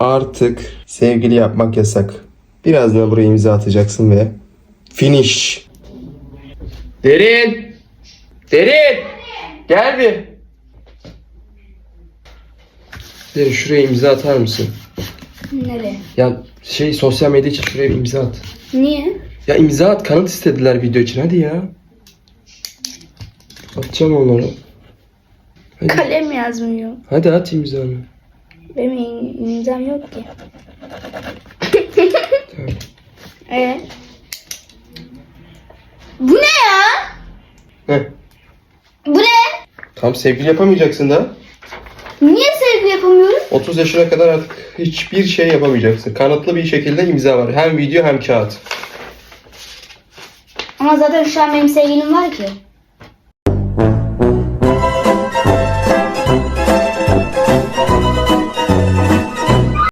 Artık sevgili yapmak yasak. Birazdan buraya imza atacaksın ve finish. Derin! Derin! Gel bir. Derin şuraya imza atar mısın? Nereye? Ya şey sosyal medya için şuraya bir imza at. Niye? Ya imza at kanıt istediler video için hadi ya. Atacağım onları. Hadi, Kalem yazmıyor. hadi at imzanı. Benim im- imzam yok ki. Ee? Bu ne ya? Heh. Bu ne? Tam sevgili yapamayacaksın da. Niye sevgi yapamıyoruz? 30 yaşına kadar artık hiçbir şey yapamayacaksın. Kanıtlı bir şekilde imza var. Hem video hem kağıt. Ama zaten şu an benim sevgilim var ki.